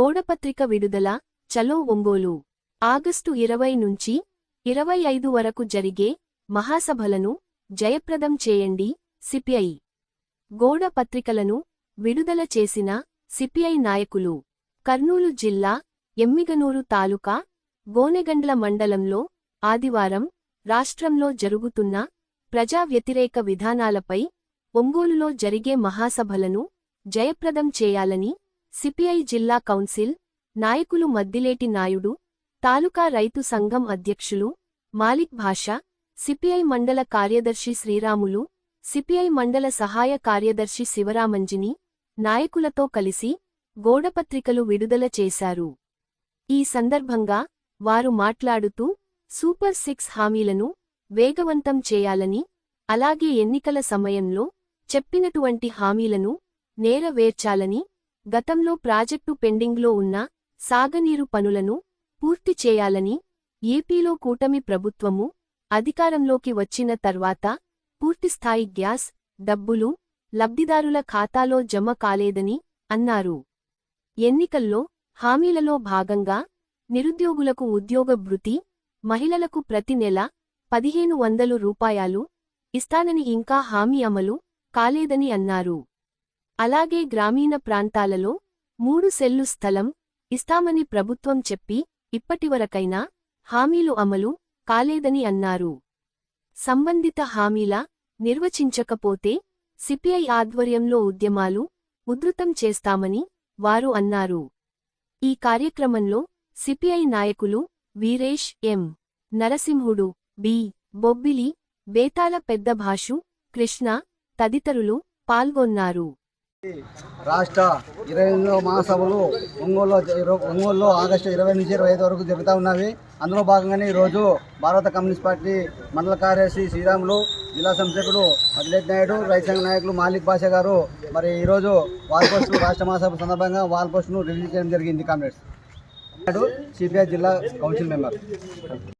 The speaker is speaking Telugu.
గోడపత్రిక విడుదల చలో ఒంగోలు. ఆగస్టు ఇరవై నుంచి ఇరవై ఐదు వరకు జరిగే మహాసభలను జయప్రదం చేయండి సిపిఐ. గోడ పత్రికలను విడుదల చేసిన సిపిఐ నాయకులు కర్నూలు జిల్లా ఎమ్మిగనూరు తాలూకా గోనెగండ్ల మండలంలో ఆదివారం రాష్ట్రంలో జరుగుతున్న ప్రజా వ్యతిరేక విధానాలపై ఒంగోలులో జరిగే మహాసభలను జయప్రదం చేయాలని సిపిఐ జిల్లా కౌన్సిల్ నాయకులు మద్దిలేటి నాయుడు తాలూకా రైతు సంఘం అధ్యక్షులు మాలిక్ భాష సిపిఐ మండల కార్యదర్శి శ్రీరాములు సిపిఐ మండల సహాయ కార్యదర్శి శివరామంజిని నాయకులతో కలిసి గోడపత్రికలు విడుదల చేశారు. ఈ సందర్భంగా వారు మాట్లాడుతూ సూపర్ సిక్స్ హామీలను వేగవంతం చేయాలని అలాగే ఎన్నికల సమయంలో చెప్పినటువంటి హామీలను నేరవేర్చాలని గతంలో ప్రాజెక్టు పెండింగ్లో ఉన్న సాగనీరు పనులను పూర్తి చేయాలని ఏపీలో కూటమి ప్రభుత్వము అధికారంలోకి వచ్చిన తర్వాత పూర్తిస్థాయి గ్యాస్ డబ్బులు లబ్ధిదారుల ఖాతాలో జమ కాలేదని అన్నారు. ఎన్నికల్లో హామీలలో భాగంగా నిరుద్యోగులకు ఉద్యోగ భృతి మహిళలకు ప్రతి నెల పదిహేను వందలు రూపాయలు ఇస్తానని ఇంకా హామీ అమలు కాలేదని అన్నారు. అలాగే గ్రామీణ ప్రాంతాలలో మూడు సెల్లు స్థలం ఇస్తామని ప్రభుత్వం చెప్పి ఇప్పటివరకైనా హామీలు అమలు కాలేదని అన్నారు. సంబంధిత హామీల నిర్వచించకపోతే సిపిఐ ఆధ్వర్యంలో ఉద్యమాలు ఉధృతం చేస్తామని వారు అన్నారు. ఈ కార్యక్రమంలో సిపిఐ నాయకులు వీరేష్ ఎం. నరసింహుడు బి. బొబ్బిలి బేతాల పెద్దభాషు కృష్ణ తదితరులు పాల్గొన్నారు. రాష్ట్ర ఇరవై ఎనిమిదో మహాసభలు ఒంగోలులో ఒంగోలులో ఆగస్టు ఇరవై నుంచి ఇరవై ఐదు వరకు జరుగుతూ ఉన్నవి. అందులో భాగంగానే ఈరోజు భారత కమ్యూనిస్ట్ పార్టీ మండల కార్యదర్శి శ్రీరాములు జిల్లా సంసకుడు మదిలేట్ నాయుడు రైతాంగ నాయకులు మాలిక్ బాషా గారు మరి ఈరోజు వాల్ పోస్టులు రాష్ట్ర మహాసభ సందర్భంగా వాల్ పోస్టును రిలీజ్ చేయడం జరిగింది కామ్రేడ్స్. సిపిఐ జిల్లా కౌన్సిల్ మెంబర్.